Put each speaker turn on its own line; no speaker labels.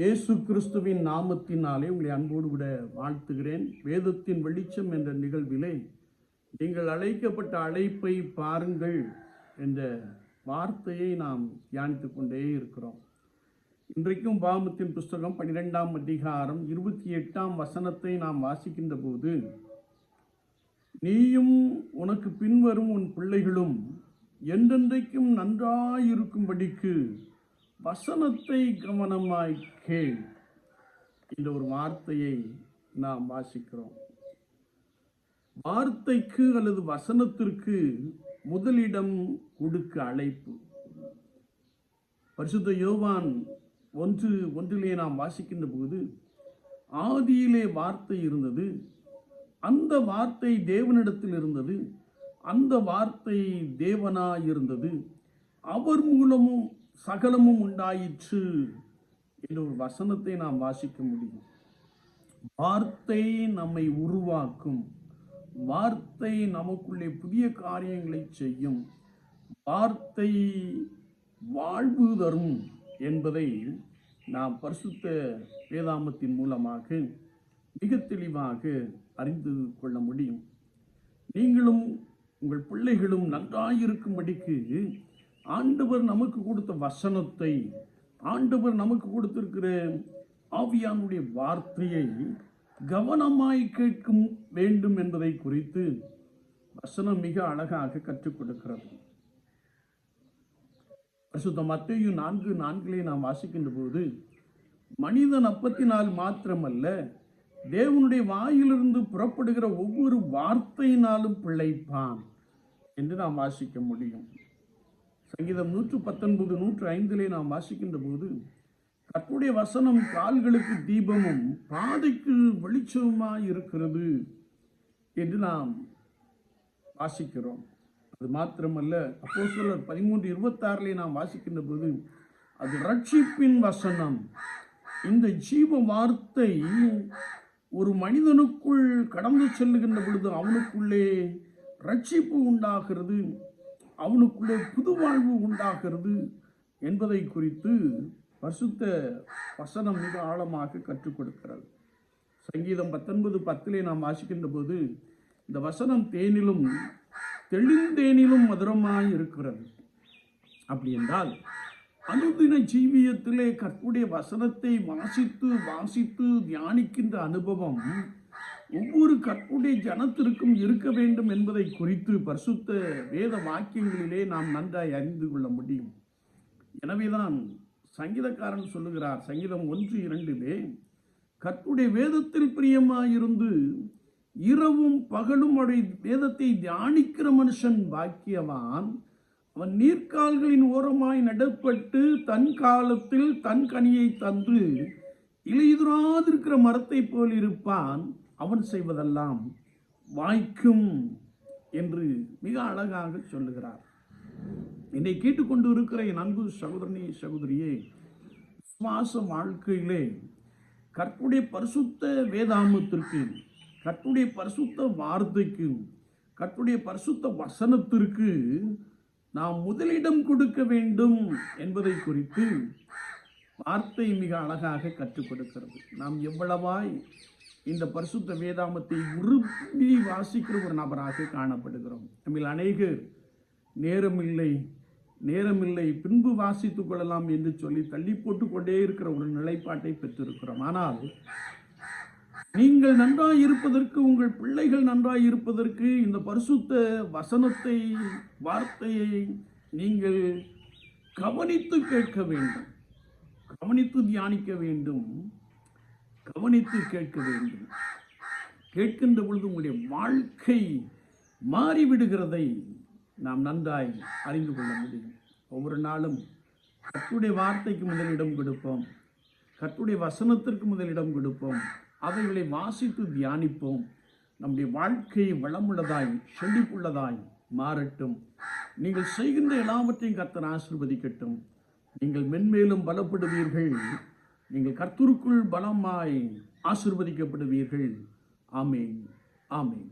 இயேசு கிறிஸ்துவின் நாமத்தினாலே உங்களை அன்போடு விட வாழ்த்துகிறேன். வேதத்தின் வெளிச்சம் என்ற நிகழ்விலே நீங்கள் அழைக்கப்பட்ட அழைப்பை பாருங்கள் என்ற வார்த்தையை நாம் தியானித்து கொண்டே இருக்கிறோம். இன்றைக்கும் பாமத்தின் புஸ்தகம் பன்னிரெண்டாம் அதிகாரம் இருபத்தி எட்டாம் வசனத்தை நாம் வாசிக்கின்ற போது நீயும் உனக்கு பின்வரும் உன் பிள்ளைகளும் என்றென்றைக்கும் நன்றாயிருக்கும்படிக்கு வசனத்தை கவனமாய் கேள். என்ற ஒரு வார்த்தையை நாம் வாசிக்கிறோம். வார்த்தைக்கு அல்லது வசனத்திற்கு முதலிடம் கொடுக்க அழைப்பு. பரிசுத்த யோவான் ஒன்று ஒன்றிலே நாம் வாசிக்கின்ற போது ஆதியிலே வார்த்தை இருந்தது அந்த வார்த்தை தேவனிடத்தில் இருந்தது அந்த வார்த்தை தேவனாய் இருந்தது அவர் மூலமும் சகலமும் உண்டாயிற்று என்ற ஒரு வசனத்தை நாம் வாசிக்க முடியும். வார்த்தை நம்மை உருவாக்கும். வார்த்தை நமக்குள்ளே புதிய காரியங்களை செய்யும். வார்த்தை வாழ்வு தரும் என்பதை நாம் பரிசுத்த வேதாமத்தின் மூலமாக மிக தெளிவாக அறிந்து கொள்ள முடியும். நீங்களும் உங்கள் பிள்ளைகளும் நன்றாயிருக்கும்படிக்கு ஆண்டவர் நமக்கு கொடுத்த வசனத்தை ஆண்டவர் நமக்கு கொடுத்திருக்கிற ஆவியானுடைய வார்த்தையை கவனமாய் கேட்கும் வேண்டும் என்பதை குறித்து வசனம் மிக அழகாக கற்றுக் கொடுக்கிறது. பரிசுத்த மத்தையும் நான்கு நான்கிலே நாம் வாசிக்கின்ற போது மனிதன் அப்பத்தினால் மாத்திரமல்ல தேவனுடைய வாயிலிருந்து புறப்படுகிற ஒவ்வொரு வார்த்தையினாலும் பிழைப்பான் என்று நாம் வாசிக்க முடியும். சங்கீதம் நூற்று பத்தொன்பது நூற்று ஐந்திலே நாம் வாசிக்கின்ற போது கற்புடைய வசனம் கால்களுக்கு தீபமும் பாதைக்கு வெளிச்சமுமாய் இருக்கிறது என்று நாம் வாசிக்கிறோம். அது மாத்திரமல்ல அப்போ சொல்லர் பதிமூன்று இருபத்தாறிலே நாம் வாசிக்கின்ற போது அது ரட்சிப்பின் வசனம். இந்த ஜீவ வார்த்தை ஒரு மனிதனுக்குள் கடந்து செல்லுகின்ற பொழுது அவனுக்குள்ளே ரட்சிப்பு உண்டாகிறது. அவனுக்குள்ளே புது வாழ்வு உண்டாகிறது என்பதை குறித்து பரிசுத்த வசனம் மிக ஆழமாக கற்றுக் கொடுக்கிறது. சங்கீதம் பத்தொன்பது பத்திலே நாம் வாசிக்கின்ற போது இந்த வசனம் தேனிலும் தெளிந்தேனிலும் மதுரமாய் இருக்கிறது. அப்படி என்றால் அனுதின ஜீவியத்திலே கற்புடைய வசனத்தை வாசித்து வாசித்து தியானிக்கின்ற அனுபவம் ஒவ்வொரு கற்புடைய ஜனத்திற்கும் இருக்க வேண்டும் என்பதை குறித்து பரிசுத்த வேத வாக்கியங்களிலே நாம் நன்றாய் அறிந்து கொள்ள முடியும். எனவேதான் சங்கீதக்காரன் சொல்லுகிறார் சங்கீதம் ஒன்று இரண்டிலே கற்புடைய வேதத்தில் பிரியமாயிருந்து இரவும் பகலும் அவருடைய வேதத்தை தியானிக்கிற மனுஷன் பாக்கியவான். அவன் நீர்க்கால்களின் ஓரமாய் நடப்பட்டு தன் காலத்தில் தன் கனியை தந்து இலையுதிராதிருக்கிற மரத்தை போல் இருப்பான். அவன் செய்வதெல்லாம் வாய்க்கும் என்று மிக அழகாக சொல்லுகிறார். என்னை கேட்டுக்கொண்டு இருக்கிற என் அன்பு சகோதரனே சகோதரியே சுவாச வாழ்க்கையிலே கற்புடைய பரிசுத்த வேதாமத்திற்கு கற்புடைய பரிசுத்த வார்த்தைக்கு கற்புடைய பரிசுத்த வசனத்திற்கு நாம் முதலிடம் கொடுக்க வேண்டும் என்பதை குறித்து வார்த்தை மிக அழகாக கற்றுக் கொடுக்கிறது. நாம் எவ்வளவாய் இந்த பரிசுத்த வேதாமத்தை விரும்பி வாசிக்கிற ஒரு நபராக காணப்படுகிறோம். நம்மில் அநேகர் நேரமில்லை நேரமில்லை பின்பு வாசித்துக் கொள்ளலாம் என்று சொல்லி தள்ளி போட்டு கொண்டே இருக்கிற ஒரு நிலைப்பாட்டை பெற்றிருக்கிறோம். ஆனால் நீங்கள் நன்றாய் இருப்பதற்கு உங்கள் பிள்ளைகள் நன்றாய் இருப்பதற்கு இந்த பரிசுத்த வசனத்தை வார்த்தையை நீங்கள் கவனித்து கேட்க வேண்டும். கவனித்து தியானிக்க வேண்டும். கவனித்து கேட்க வேண்டும். கேட்கின்ற பொழுது உங்களுடைய வாழ்க்கை மாறிவிடுகிறதை நாம் நன்றாய் அறிந்து கொள்ள முடியும். ஒவ்வொரு நாளும் கத்துடைய வார்த்தைக்கு முதலிடம் கொடுப்போம். கத்துடைய வசனத்திற்கு முதலிடம் கொடுப்போம். அவைகளை வாசித்து தியானிப்போம். நம்முடைய வாழ்க்கை வளமுள்ளதாய் செழிப்புள்ளதாய் மாறட்டும். நீங்கள் செய்கின்ற எல்லாவற்றையும் கர்த்தர் ஆசிர்வதிக்கட்டும். நீங்கள் மென்மேலும் பலப்படுவீர்கள். நீங்கள் கர்த்தருக்குள் பலமாய் ஆசிர்வதிக்கப்படுவீர்கள். ஆமேன். ஆமேன்.